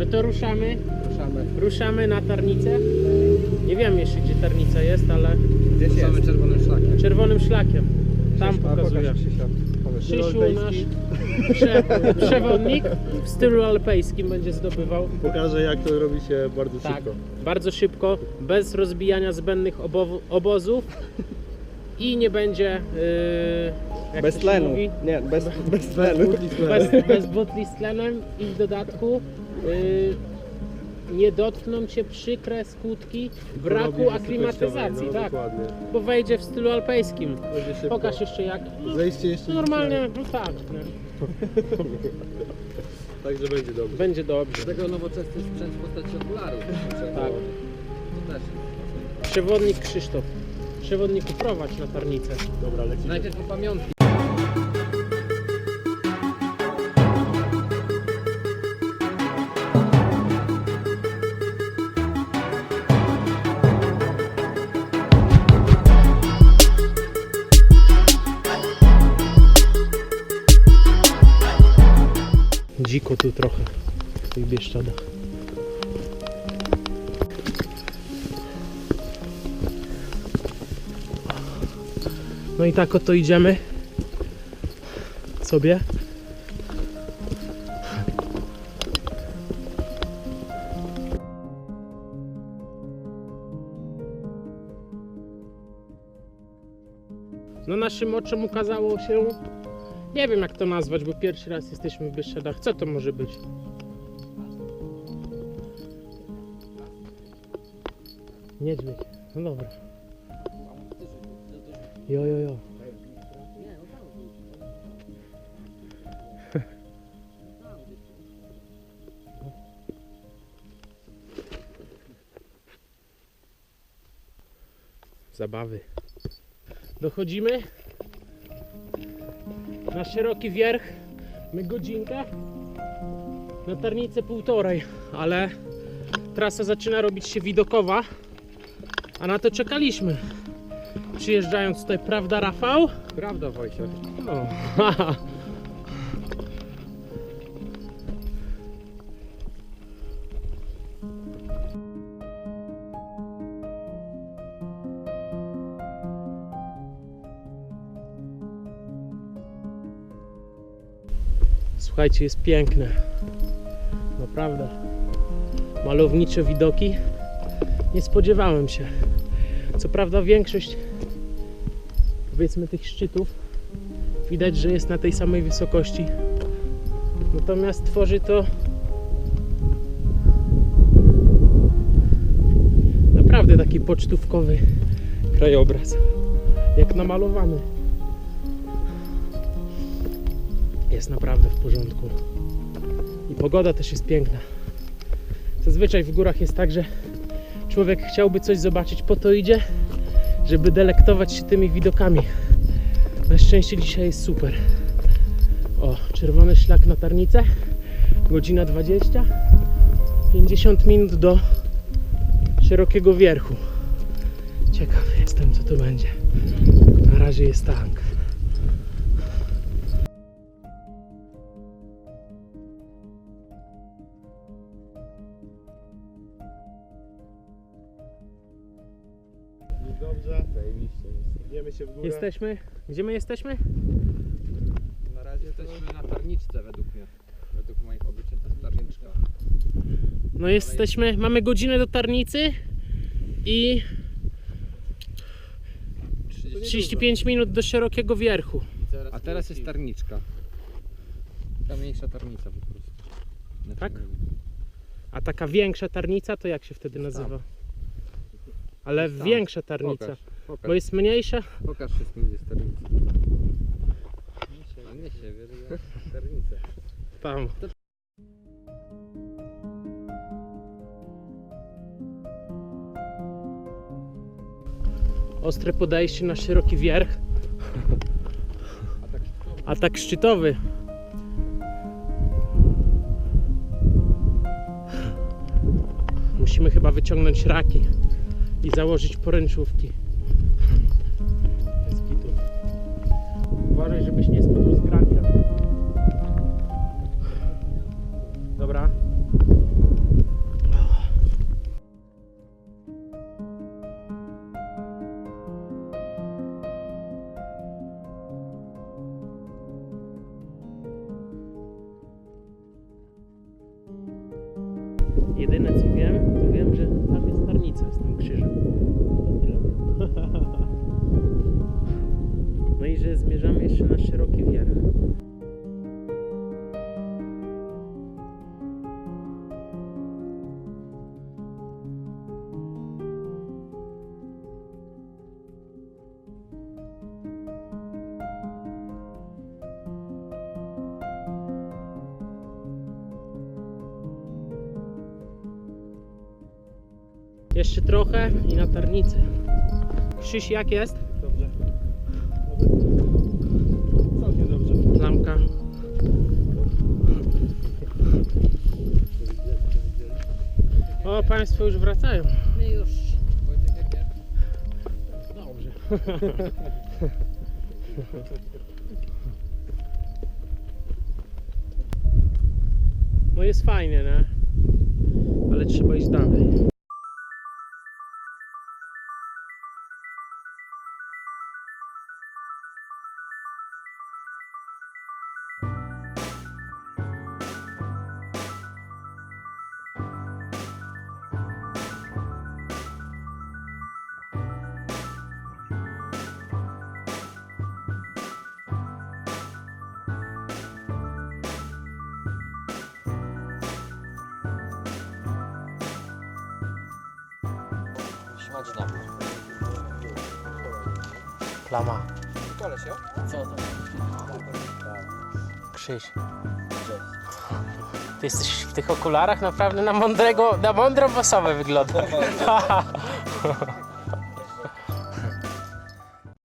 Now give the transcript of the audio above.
No to ruszamy, Ruszamy. ruszamy na Tarnicę. Nie wiem jeszcze gdzie Tarnica jest, ale Gdzieś Ruszamy jest. czerwonym szlakiem. czerwonym szlakiem. Tam A, pokaż Krzysia. Pokaż. Krzysiu nasz prze, przewodnik w stylu alpejskim będzie zdobywał. Pokażę jak to robi się bardzo Tak, szybko. bardzo szybko, bez rozbijania zbędnych obozów i nie będzie yy, jak Bez to się tlenu. mówi? Nie, bez, bez tlenu. bez, bez butli z tlenem i w dodatku nie dotkną cię przykre skutki braku aklimatyzacji, no, tak, Dokładnie. bo wejdzie w stylu alpejskim. Pokaż jeszcze jak. No, Zejście jeszcze normalnie, no tak, no. Także będzie dobrze. będzie dobrze. Do tego nowoczesny sprzęt w postaci okularów. Tak. To też. Przewodnik Krzysztof. Przewodniku prowadź na tarnicę. Dobra, lecimy. Najpierw po pamiątki. Dziko tu trochę w tych Bieszczadach. No i tak oto idziemy sobie. No naszym oczom ukazało się nie wiem jak to nazwać, bo pierwszy raz jesteśmy w Bieszczadach. Co to może być? Niedźwiedź. No dobra. Jo, jo, jo. Zabawy. Dochodzimy na szeroki wierch. My godzinkę. Na tarnicę półtorej, ale trasa zaczyna robić się widokowa. A na to czekaliśmy. Przyjeżdżając tutaj, prawda Rafał? Prawda Wojciech. No. Słuchajcie, jest piękne. Naprawdę. Malownicze widoki. Nie spodziewałem się. Co prawda większość powiedzmy tych szczytów widać, że jest na tej samej wysokości. Natomiast tworzy to naprawdę taki pocztówkowy krajobraz. Jak namalowany. Jest naprawdę w porządku. I pogoda też jest piękna. Zazwyczaj w górach jest tak, że człowiek chciałby coś zobaczyć, po to idzie, żeby delektować się tymi widokami. Na szczęście dzisiaj jest super. O, czerwony szlak na tarnicę. Godzina 20. 50 minut do szerokiego wierchu. Ciekawy jestem, co to będzie. Na razie jest tank. Dobrze. Zajebiście. Idziemy się w górę. Jesteśmy? Gdzie my jesteśmy? Na razie jesteśmy na tarniczce według mnie. Według moich obliczeń to jest tarniczka. No jesteśmy, mamy godzinę do tarnicy i 35 minut do szerokiego wierchu. A teraz jest tarniczka. Ta mniejsza tarnica po prostu. Na Tak? A taka większa tarnica to jak się wtedy nazywa? Ale Tam. większa tarnica. Pokaż, pokaż, Bo jest mniejsza. pokaż wszystkim gdzie jest tarnica. Nie się. Tam. Ostre podejście na szeroki wierch, A tak a tak szczytowy. Musimy chyba wyciągnąć raki i założyć poręczówki. Jedyne co wiem, to wiem, że tam jest tarnica z tym krzyżem. To tyle. No i że zmierzamy jeszcze na szeroki wierch. Jeszcze trochę i na tarnicy. Krzyś jak jest? Dobrze. Nawet całkiem dobrze. Lampka. O, Państwo już wracają. My już. Dobrze. No jest fajnie, nie? Ale trzeba iść dalej. Smaczna. Plama. Koleś, jo? Co to? Krzyś. Ty jesteś w tych okularach naprawdę na mądrego, na mądrą osobę wygląda.